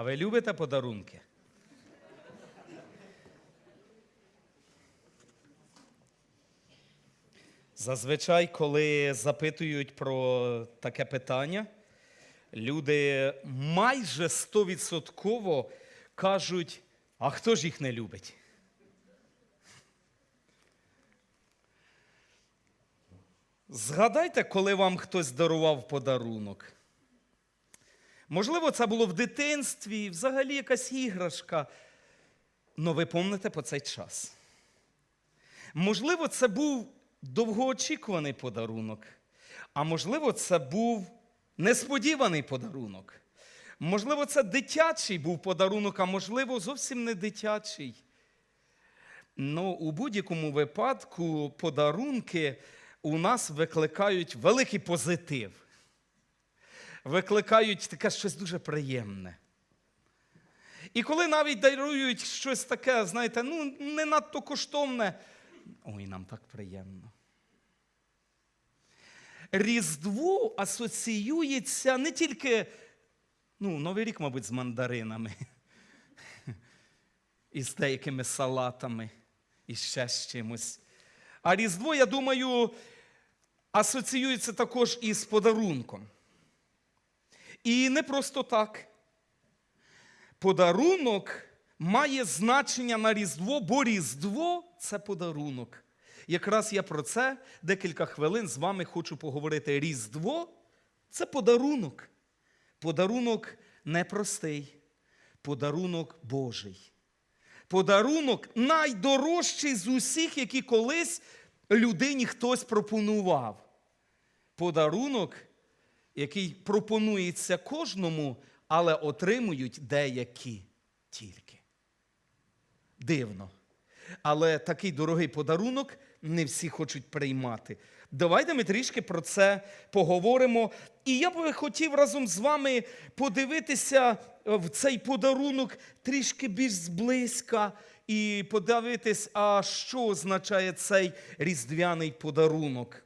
А ви любите подарунки? Зазвичай, коли запитують про таке питання, люди майже стовідсотково кажуть, а хто ж їх не любить? Згадайте, коли вам хтось дарував подарунок. Можливо, це було в дитинстві, взагалі якась іграшка. Но ви помните по цей час. Можливо, це був довгоочікуваний подарунок, а можливо, це був несподіваний подарунок. Можливо, це дитячий був подарунок, а можливо, зовсім не дитячий. Ну, у будь-якому випадку подарунки у нас викликають великий позитив. Викликають таке щось дуже приємне. І коли навіть дарують щось таке, знаєте, ну, не надто коштовне, ой, нам так приємно. Різдво асоціюється не тільки, ну, Новий рік, мабуть, з мандаринами, і з деякими салатами, і ще з чимось. А Різдво, я думаю, асоціюється також із подарунком. І не просто так. Подарунок має значення на Різдво, бо Різдво це подарунок. Якраз я про це декілька хвилин з вами хочу поговорити. Різдво це подарунок. Подарунок непростий, подарунок Божий. Подарунок найдорожчий з усіх, які колись людині хтось пропонував. Подарунок, який пропонується кожному, але отримують деякі тільки. Дивно. Але такий дорогий подарунок не всі хочуть приймати. Давайте ми трішки про це поговоримо. І я би хотів разом з вами подивитися в цей подарунок трішки більш зблизька і подивитись, а що означає цей різдвяний подарунок.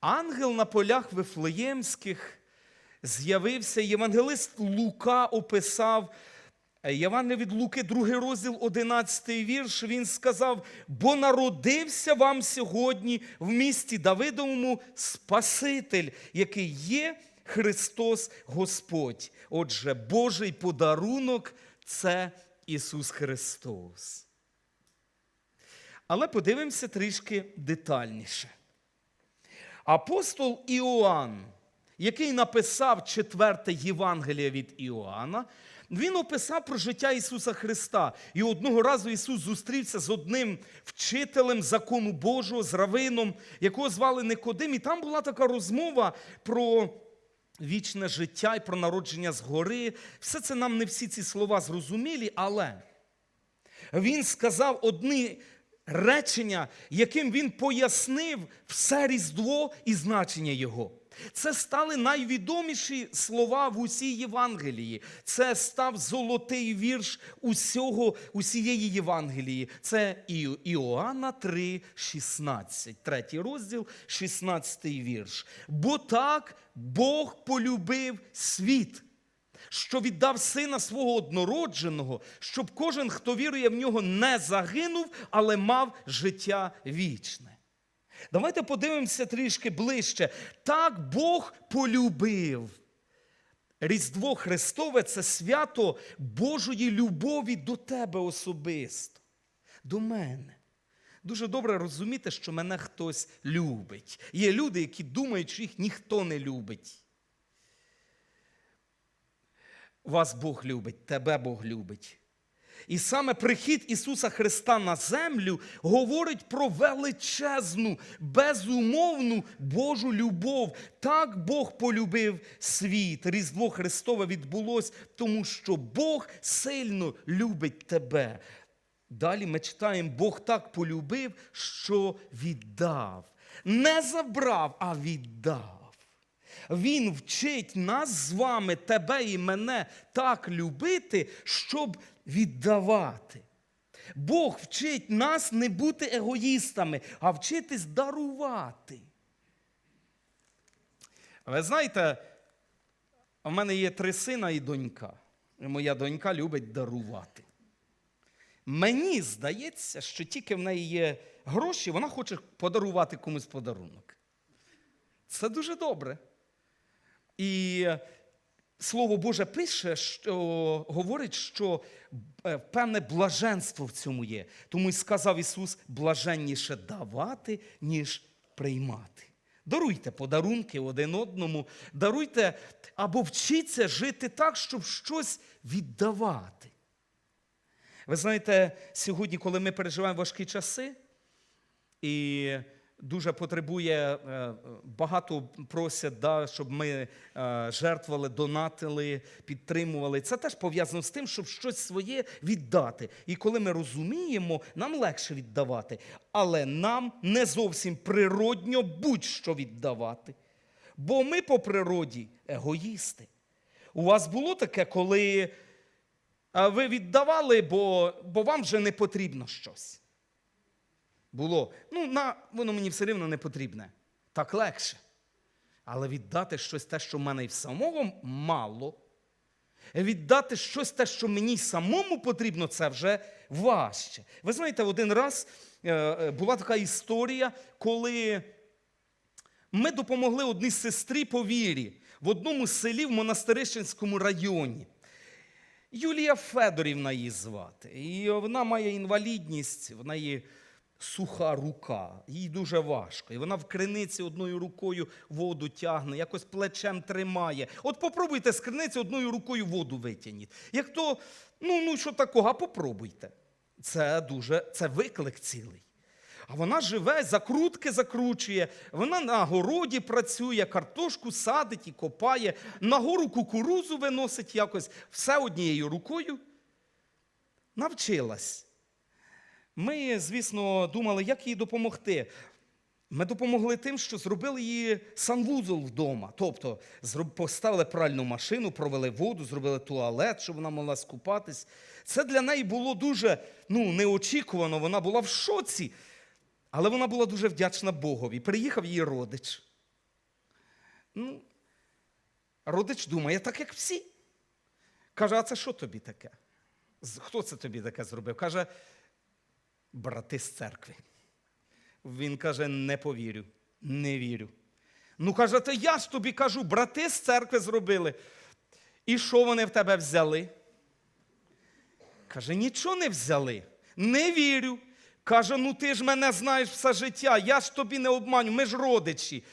Ангел на полях Вифлеємських з'явився, євангелист Лука описав Євангелія від Луки, другий розділ, 11 вірш, він сказав: бо народився вам сьогодні в місті Давидовому Спаситель, який є Христос Господь. Отже, Божий подарунок це Ісус Христос. Але подивимося трішки детальніше. Апостол Іоанн, який написав четверте Євангеліє від Іоанна, він описав про життя Ісуса Христа. І одного разу Ісус зустрівся з одним вчителем закону Божого, з равином, якого звали Никодим. І там була така розмова про вічне життя і про народження згори. Все це нам не всі ці слова зрозумілі, але він сказав одні речення, яким він пояснив все Різдво і значення його. Це стали найвідоміші слова в усій Євангелії. Це став золотий вірш усього, усієї Євангелії. Це Іоанна 3, 16, третій розділ, 16 вірш. Бо так Бог полюбив світ що віддав сина свого однородженого, щоб кожен, хто вірує в нього, не загинув, але мав життя вічне. Давайте подивимося трішки ближче. Так Бог полюбив. Різдво Христове це свято Божої любові до тебе особисто, до мене. Дуже добре розуміти, що мене хтось любить. Є люди, які думають, що їх ніхто не любить. Вас Бог любить, тебе Бог любить. І саме прихід Ісуса Христа на землю говорить про величезну, безумовну Божу любов. Так Бог полюбив світ. Різдво Христове відбулось, тому що Бог сильно любить тебе. Далі ми читаємо, Бог так полюбив, що віддав. Не забрав, а віддав. Він вчить нас з вами, тебе і мене так любити, щоб віддавати. Бог вчить нас не бути егоїстами, а вчитись дарувати. Ви знаєте, в мене є три сина і донька. І моя донька любить дарувати. Мені здається, що тільки в неї є гроші, вона хоче подарувати комусь подарунок. Це дуже добре. І Слово Боже пише, що говорить, що е, певне блаженство в цьому є. Тому й сказав Ісус: блаженніше давати, ніж приймати. Даруйте подарунки один одному, даруйте або вчіться жити так, щоб щось віддавати. Ви знаєте, сьогодні, коли ми переживаємо важкі часи, і дуже потребує, е, багато просять, да, щоб ми е, жертвували, донатили, підтримували. Це теж пов'язано з тим, щоб щось своє віддати. І коли ми розуміємо, нам легше віддавати, але нам не зовсім природньо будь-що віддавати. Бо ми по природі егоїсти. У вас було таке, коли ви віддавали, бо, бо вам вже не потрібно щось. Було. Ну, на, воно мені все рівно не потрібне. Так легше. Але віддати щось те, що в мене і в самого мало. Віддати щось те, що мені самому потрібно, це вже важче. Ви знаєте, один раз е, е, була така історія, коли ми допомогли одній сестрі по вірі в одному селі в Монастирищенському районі. Юлія Федорівна її звати. І вона має інвалідність, в неї суха рука, їй дуже важко. І вона в криниці одною рукою воду тягне, якось плечем тримає. От попробуйте з криниці одною рукою воду витягніть. Як то, ну, ну що такого, а попробуйте. Це дуже, це виклик цілий. А вона живе, закрутки закручує, вона на городі працює, картошку садить і копає, на гору кукурузу виносить якось, все однією рукою. Навчилась. Ми, звісно, думали, як їй допомогти. Ми допомогли тим, що зробили її санвузол вдома. Тобто поставили пральну машину, провели воду, зробили туалет, щоб вона могла скупатись. Це для неї було дуже ну, неочікувано. Вона була в шоці. Але вона була дуже вдячна Богові. Приїхав її родич. Ну, родич думає, так як всі. Каже, а це що тобі таке? Хто це тобі таке зробив? Каже, брати з церкви. Він каже, не повірю, не вірю. Ну, каже, то я ж тобі кажу, брати з церкви зробили. І що вони в тебе взяли? Каже, нічого не взяли. Не вірю. Каже, ну ти ж мене знаєш все життя, я ж тобі не обманю, ми ж родичі.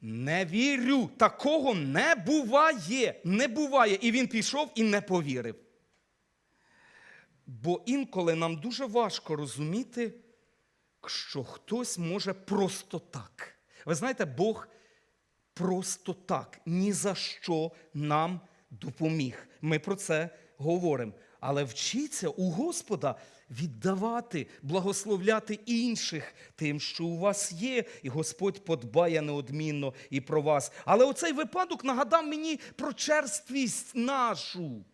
Не вірю, такого не буває, не буває. І він пішов і не повірив. Бо інколи нам дуже важко розуміти, що хтось може просто так. Ви знаєте, Бог просто так, ні за що нам допоміг. Ми про це говоримо. Але вчіться у Господа віддавати, благословляти інших тим, що у вас є, і Господь подбає неодмінно і про вас. Але оцей випадок нагадав мені про черствість нашу.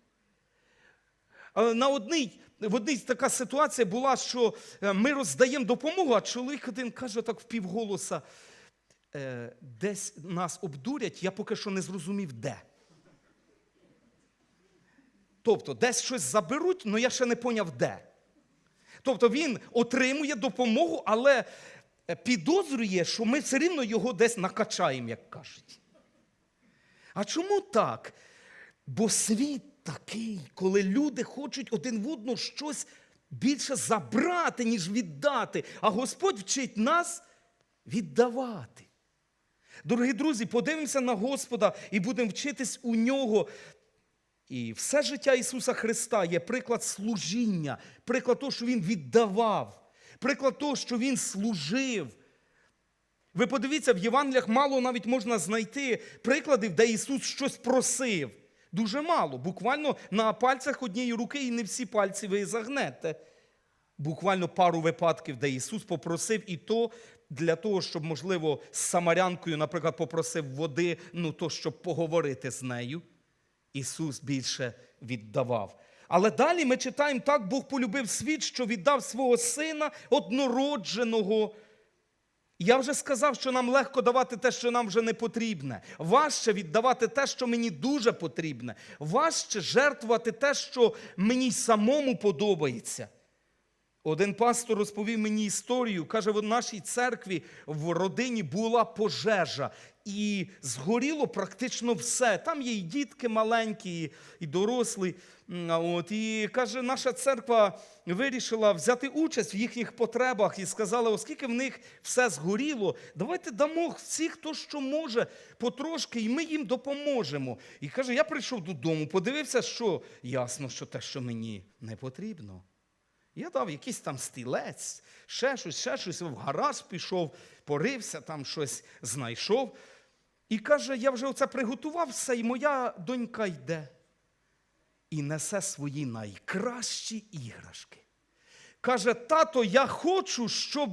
Е, На одній, в одній така ситуація була, що е, ми роздаємо допомогу, а чоловік один каже так впівголоса, «Е, десь нас обдурять, я поки що не зрозумів, де. Тобто, десь щось заберуть, але я ще не поняв, де. Тобто він отримує допомогу, але е, підозрює, що ми все рівно його десь накачаємо, як кажуть. А чому так? Бо світ такий, коли люди хочуть один в одного щось більше забрати, ніж віддати. А Господь вчить нас віддавати. Дорогі друзі, подивимося на Господа і будемо вчитись у нього. І все життя Ісуса Христа є приклад служіння, приклад того, що Він віддавав, приклад того, що Він служив. Ви подивіться, в Євангеліях мало навіть можна знайти прикладів, де Ісус щось просив. Дуже мало. Буквально на пальцях однієї руки і не всі пальці ви загнете. Буквально пару випадків, де Ісус попросив і то для того, щоб, можливо, з самарянкою, наприклад, попросив води, ну то, щоб поговорити з нею. Ісус більше віддавав. Але далі ми читаємо так, Бог полюбив світ, що віддав свого сина однородженого, Я вже сказав, що нам легко давати те, що нам вже не потрібне. Важче віддавати те, що мені дуже потрібне. Важче жертвувати те, що мені самому подобається. Один пастор розповів мені історію. Каже, в нашій церкві в родині була пожежа, і згоріло практично все. Там є і дітки маленькі, і- дорослі. От, і каже, наша церква вирішила взяти участь в їхніх потребах і сказала, оскільки в них все згоріло, давайте дамо всі, хто що може, потрошки, і ми їм допоможемо. І каже, я прийшов додому, подивився, що ясно, що те, що мені не потрібно. Я дав якийсь там стілець, ще щось, ще щось, в гараж пішов, порився, там щось знайшов. І каже, я вже оце приготував все, і моя донька йде і несе свої найкращі іграшки. Каже, тато, я хочу, щоб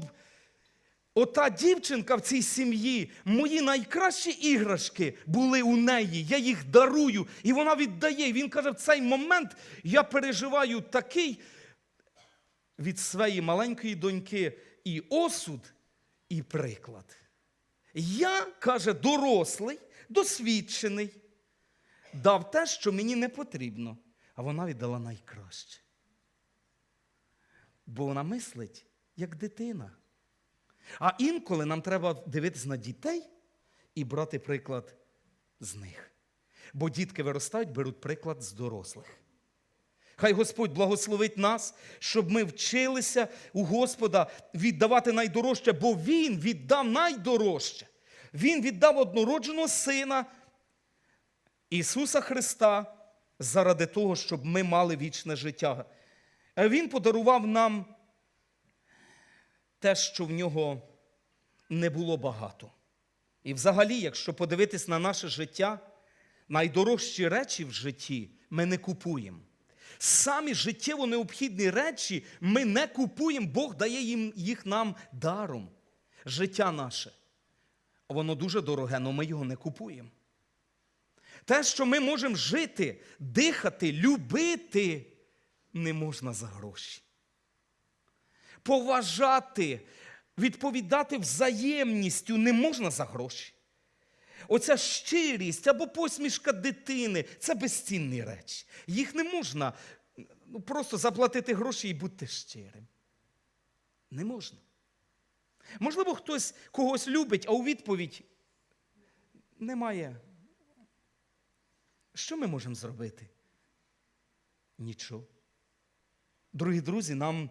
ота дівчинка в цій сім'ї, мої найкращі іграшки були у неї. Я їх дарую, і вона віддає. Він каже, в цей момент я переживаю такий від своєї маленької доньки і осуд, і приклад. Я, каже, дорослий, досвідчений, дав те, що мені не потрібно, а вона віддала найкраще. Бо вона мислить, як дитина. А інколи нам треба дивитися на дітей і брати приклад з них. Бо дітки виростають, беруть приклад з дорослих. Хай Господь благословить нас, щоб ми вчилися у Господа віддавати найдорожче, бо Він віддав найдорожче. Він віддав однородженого Сина Ісуса Христа заради того, щоб ми мали вічне життя. Він подарував нам те, що в нього не було багато. І взагалі, якщо подивитись на наше життя, найдорожчі речі в житті ми не купуємо. Самі життєво необхідні речі ми не купуємо, Бог дає їм, їх нам даром. Життя наше. Воно дуже дороге, але ми його не купуємо. Те, що ми можемо жити, дихати, любити, не можна за гроші. Поважати, відповідати взаємністю не можна за гроші. Оця щирість або посмішка дитини це безцінні речі. Їх не можна ну, просто заплатити гроші і бути щирим. Не можна. Можливо, хтось когось любить, а у відповідь немає. Що ми можемо зробити? Нічого. Дорогі друзі, нам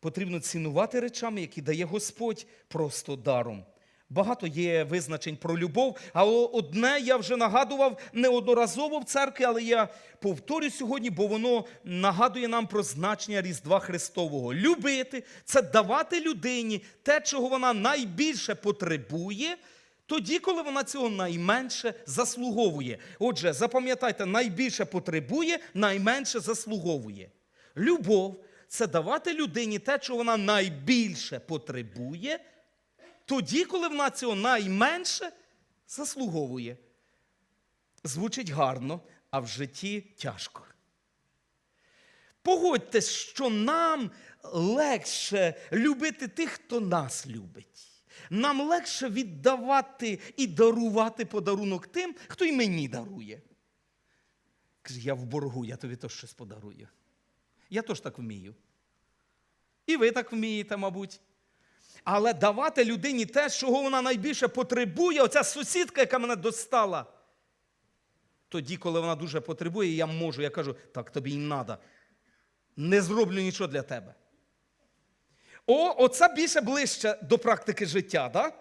потрібно цінувати речами, які дає Господь просто даром. Багато є визначень про любов, а одне я вже нагадував неодноразово в церкві, але я повторю сьогодні, бо воно нагадує нам про значення Різдва Христового. Любити це давати людині те, чого вона найбільше потребує, тоді, коли вона цього найменше заслуговує. Отже, запам'ятайте, найбільше потребує, найменше заслуговує. Любов це давати людині те, чого вона найбільше потребує тоді, коли вона цього найменше заслуговує. Звучить гарно, а в житті тяжко. Погодьтесь, що нам легше любити тих, хто нас любить. Нам легше віддавати і дарувати подарунок тим, хто й мені дарує. Каже, я в боргу, я тобі теж щось подарую. Я теж так вмію. І ви так вмієте, мабуть. Але давати людині те, чого вона найбільше потребує, оця сусідка, яка мене достала. Тоді, коли вона дуже потребує, я можу, я кажу, так тобі й треба. Не зроблю нічого для тебе. О, оце більше ближче до практики життя. Да?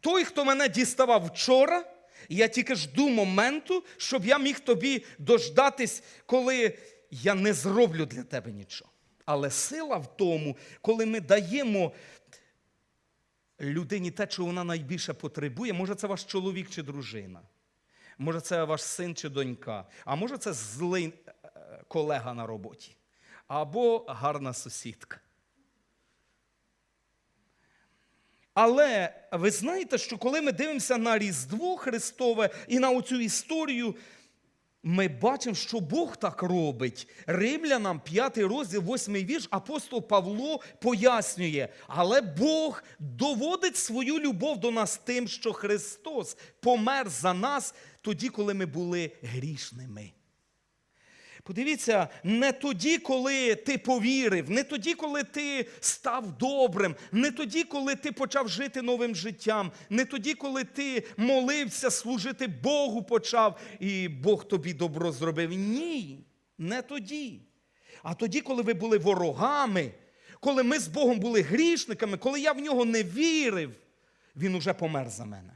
Той, хто мене діставав вчора, я тільки жду моменту, щоб я міг тобі дождатись, коли я не зроблю для тебе нічого. Але сила в тому, коли ми даємо людині те, чого вона найбільше потребує, може, це ваш чоловік чи дружина, може, це ваш син чи донька, а може, це злий е, колега на роботі, або гарна сусідка. Але ви знаєте, що коли ми дивимося на Різдво Христове і на оцю історію, ми бачимо, що Бог так робить. Римлянам 5 розділ, 8 вірш, апостол Павло пояснює, але Бог доводить свою любов до нас тим, що Христос помер за нас тоді, коли ми були грішними. Подивіться, не тоді, коли ти повірив, не тоді, коли ти став добрим, не тоді, коли ти почав жити новим життям, не тоді, коли ти молився, служити Богу почав, і Бог тобі добро зробив. Ні, не тоді. А тоді, коли ви були ворогами, коли ми з Богом були грішниками, коли я в нього не вірив, він уже помер за мене.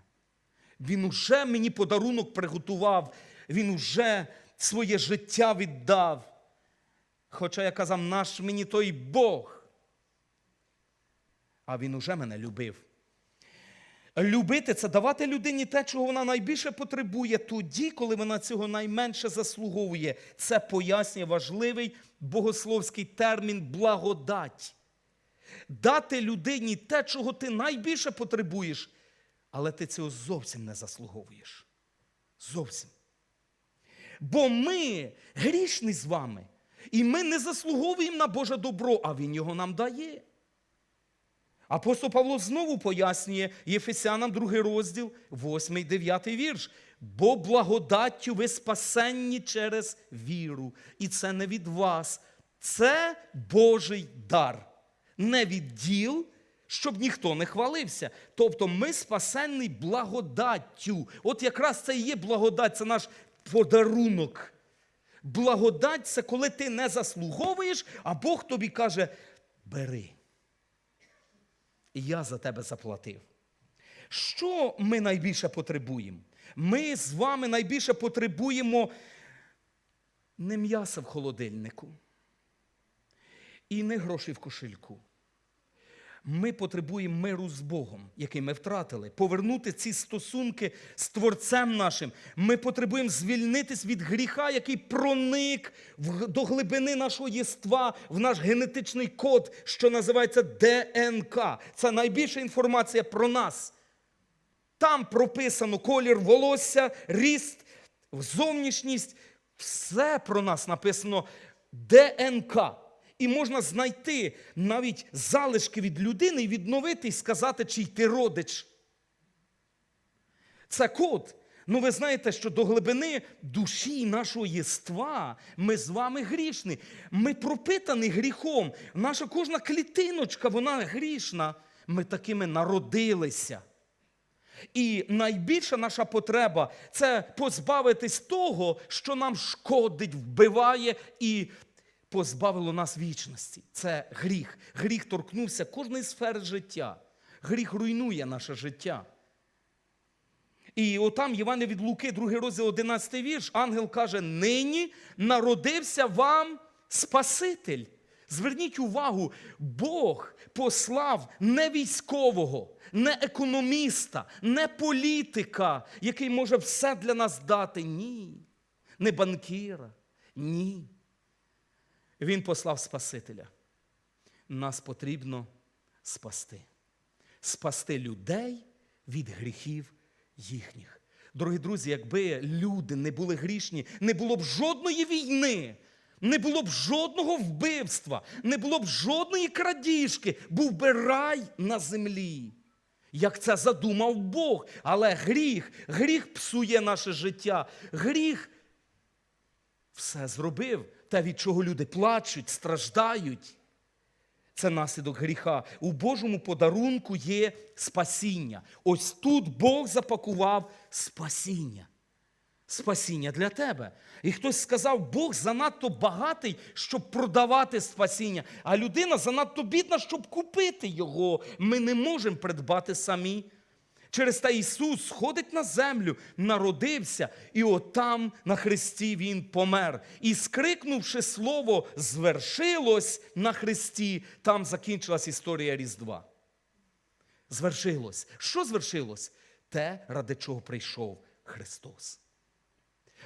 Він уже мені подарунок приготував, він уже своє життя віддав. Хоча я казав, наш мені той Бог. А він уже мене любив. Любити це давати людині те, чого вона найбільше потребує, тоді, коли вона цього найменше заслуговує. Це пояснює важливий богословський термін благодать. Дати людині те, чого ти найбільше потребуєш, але ти цього зовсім не заслуговуєш. Зовсім. Бо ми грішні з вами. І ми не заслуговуємо на Боже добро, а Він його нам дає. Апостол Павло знову пояснює Єфесянам 2 розділ, 8, 9 вірш. Бо благодаттю ви спасенні через віру. І це не від вас, це Божий дар. Не від діл, щоб ніхто не хвалився. Тобто ми спасенні благодаттю. От якраз це і є благодать, це наш подарунок. Благодать це коли ти не заслуговуєш, а Бог тобі каже: бери. І я за тебе заплатив. Що ми найбільше потребуємо? Ми з вами найбільше потребуємо не м'яса в холодильнику і не грошей в кошельку. Ми потребуємо миру з Богом, який ми втратили, повернути ці стосунки з Творцем нашим. Ми потребуємо звільнитись від гріха, який проник до глибини нашого єства, в наш генетичний код, що називається ДНК. Це найбільша інформація про нас. Там прописано колір волосся, ріст, зовнішність. Все про нас написано ДНК. І можна знайти навіть залишки від людини і відновити і сказати, чий ти родич. Це код. Ну, ви знаєте, що до глибини душі нашого єства ми з вами грішні. Ми пропитані гріхом. Наша кожна клітиночка, вона грішна. Ми такими народилися. І найбільша наша потреба це позбавитись того, що нам шкодить, вбиває і позбавило нас вічності. Це гріх. Гріх торкнувся кожної сфери життя. Гріх руйнує наше життя. І отам Єване від Луки, 2 розділ 11 вірш, ангел каже: нині народився вам Спаситель. Зверніть увагу, Бог послав не військового, не економіста, не політика, який може все для нас дати. Ні. Не банкіра. Ні. Він послав Спасителя. Нас потрібно спасти. Спасти людей від гріхів їхніх. Дорогі друзі, якби люди не були грішні, не було б жодної війни, не було б жодного вбивства, не було б жодної крадіжки, був би рай на землі. Як це задумав Бог. Але гріх, гріх псує наше життя. Гріх все зробив, те, від чого люди плачуть, страждають. Це наслідок гріха. У Божому подарунку є спасіння. Ось тут Бог запакував спасіння. Спасіння для тебе. І хтось сказав, Бог занадто багатий, щоб продавати спасіння, а людина занадто бідна, щоб купити його. Ми не можемо придбати самі. Через те Ісус сходить на землю, народився, і отам на хресті Він помер. І скрикнувши слово звершилось на хресті, там закінчилась історія Різдва. Звершилось. Що звершилось? Те, ради чого прийшов Христос.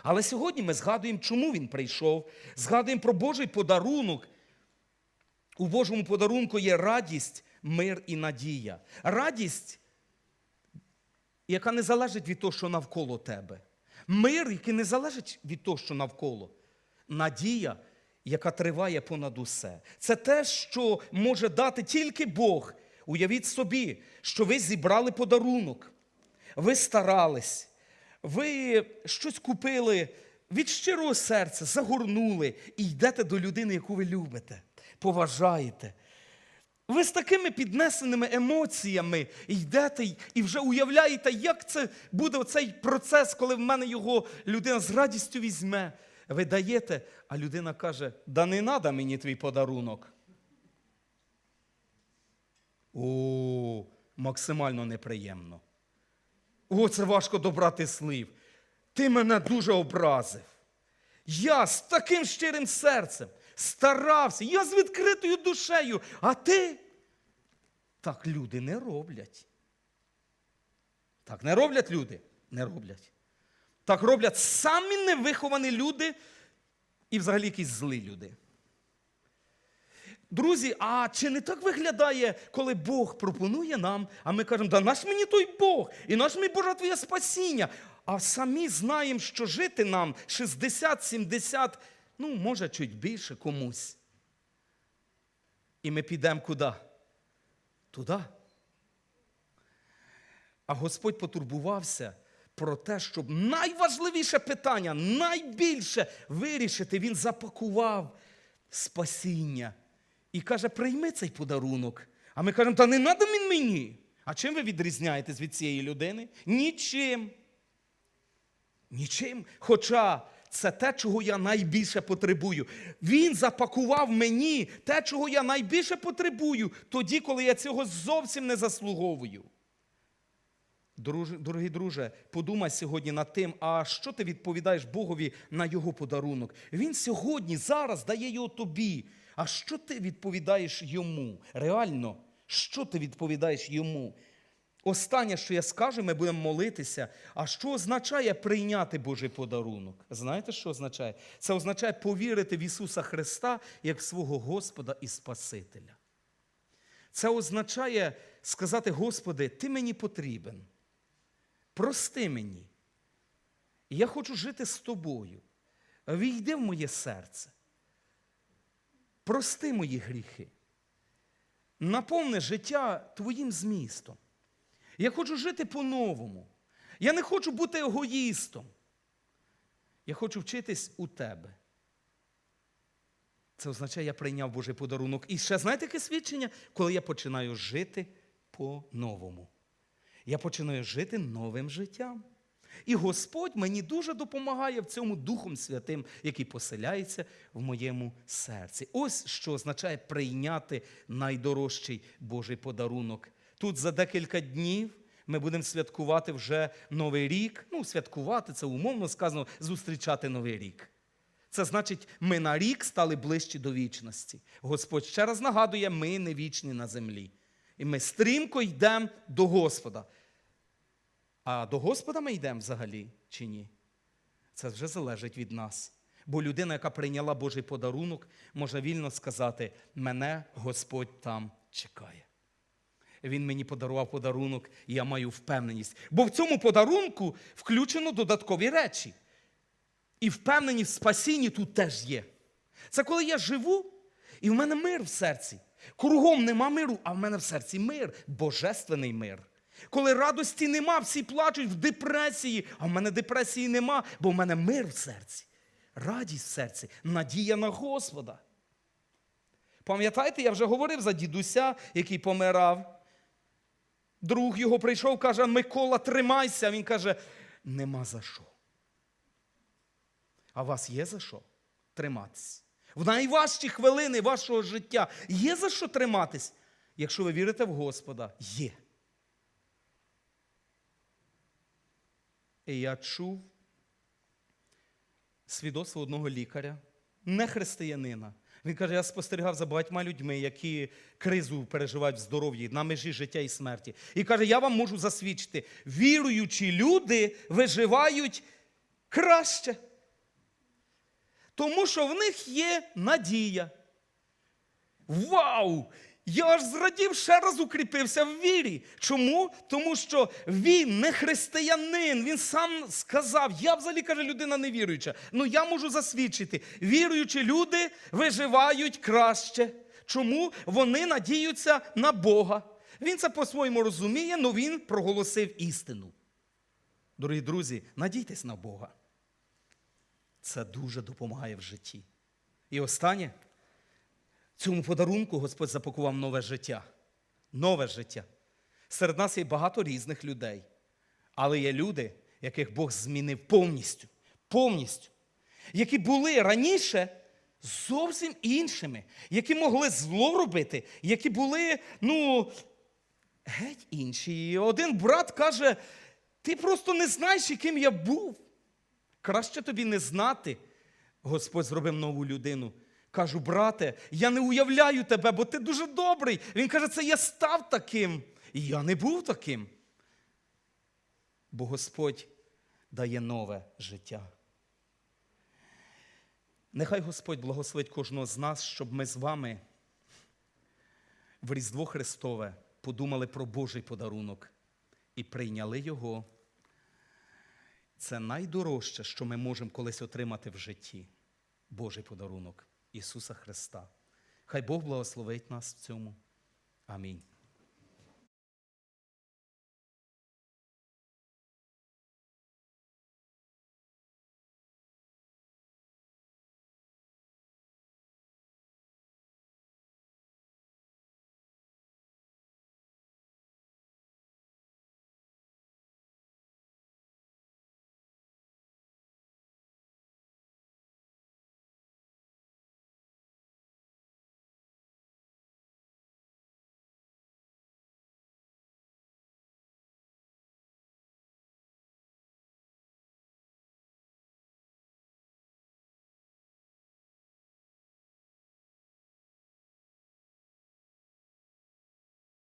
Але сьогодні ми згадуємо, чому Він прийшов, згадуємо про Божий подарунок. У Божому подарунку є радість, мир і надія. Радість яка не залежить від того, що навколо тебе. Мир, який не залежить від того, що навколо. Надія, яка триває понад усе. Це те, що може дати тільки Бог. Уявіть собі, що ви зібрали подарунок, ви старались, ви щось купили від щирого серця, загорнули і йдете до людини, яку ви любите, поважаєте. Ви з такими піднесеними емоціями йдете і вже уявляєте, як це буде цей процес, коли в мене його людина з радістю візьме. Ви даєте, а людина каже: да не треба мені твій подарунок. О, максимально неприємно. О, це важко добрати слів. Ти мене дуже образив. Я з таким щирим серцем старався, я з відкритою душею, а ти. Так люди не роблять. Так не роблять люди? Не роблять. Так роблять самі невиховані люди і взагалі якісь злі люди. Друзі, а чи не так виглядає, коли Бог пропонує нам, а ми кажемо, да наш мені той Бог, і наш мій Боже твоє спасіння. А самі знаємо, що жити нам 60-70, ну, може, чуть більше комусь. І ми підемо куди? Туди. А Господь потурбувався про те, щоб найважливіше питання, найбільше вирішити, Він запакував спасіння. І каже, прийми цей подарунок. А ми кажемо, та не треба він мені. А чим ви відрізняєтесь від цієї людини? Нічим. Нічим. Хоча це те, чого я найбільше потребую. Він запакував мені те, чого я найбільше потребую, тоді, коли я цього зовсім не заслуговую. Дорогий друже, подумай сьогодні над тим, а що ти відповідаєш Богові на його подарунок? Він сьогодні, зараз дає його тобі. А що ти відповідаєш йому? Реально, що ти відповідаєш йому? Останнє, що я скажу, ми будемо молитися. А що означає прийняти Божий подарунок? Знаєте, що означає? Це означає повірити в Ісуса Христа як свого Господа і Спасителя. Це означає сказати, Господи, Ти мені потрібен. Прости мені. Я хочу жити з тобою. Війди в моє серце. Прости мої гріхи. Наповни життя твоїм змістом. Я хочу жити по-новому. Я не хочу бути егоїстом. Я хочу вчитись у тебе. Це означає, я прийняв Божий подарунок. І ще знаєте яке свідчення? Коли я починаю жити по-новому. Я починаю жити новим життям. І Господь мені дуже допомагає в цьому Духом Святим, який поселяється в моєму серці. Ось що означає прийняти найдорожчий Божий подарунок. Тут за декілька днів ми будемо святкувати вже Новий рік. Ну, святкувати це умовно сказано, зустрічати Новий рік. Це значить, ми на рік стали ближчі до вічності. Господь ще раз нагадує, ми не вічні на землі. І ми стрімко йдемо до Господа. А до Господа ми йдемо взагалі чи ні? Це вже залежить від нас. Бо людина, яка прийняла Божий подарунок, може вільно сказати: мене Господь там чекає. Він мені подарував подарунок, і я маю впевненість. Бо в цьому подарунку включено додаткові речі. І впевненість в спасінні тут теж є. Це коли я живу, і в мене мир в серці. Кругом нема миру, а в мене в серці мир, божественний мир. Коли радості нема, всі плачуть в депресії, а в мене депресії нема, бо в мене мир в серці, радість в серці, надія на Господа. Пам'ятаєте, я вже говорив за дідуся, який помирав. Друг його прийшов, каже: Микола, тримайся. Він каже, нема за що. А у вас є за що триматись? В найважчі хвилини вашого життя є за що триматись, якщо ви вірите в Господа. Є. І я чув свідоцтво одного лікаря, не християнина. Він каже, я спостерігав за багатьма людьми, які кризу переживають в здоров'ї на межі життя і смерті. І каже, я вам можу засвідчити, віруючі люди виживають краще. Тому що в них є надія. Вау! Я аж зрадів, ще раз укріпився в вірі. Чому? Тому що він не християнин. Він сам сказав, я взагалі каже, людина невіруюча. Ну я можу засвідчити, віруючі люди виживають краще. Чому? Вони надіються на Бога. Він це по-своєму розуміє, але він проголосив істину. Дорогі друзі, надійтесь на Бога. Це дуже допомагає в житті. І останнє, цьому подарунку Господь запакував нове життя. Нове життя. Серед нас є багато різних людей. Але є люди, яких Бог змінив повністю. Повністю. Які були раніше зовсім іншими, які могли зло робити, які були, ну, геть інші. І один брат каже: ти просто не знаєш, яким я був. Краще тобі не знати. Господь зробив нову людину. Кажу, брате, я не уявляю тебе, бо ти дуже добрий. Він каже, це я став таким. І я не був таким. Бо Господь дає нове життя. Нехай Господь благословить кожного з нас, щоб ми з вами в Різдво Христове подумали про Божий подарунок і прийняли його. Це найдорожче, що ми можемо колись отримати в житті. Божий подарунок Ісуса Христа. Хай Бог благословить нас в цьому. Амінь.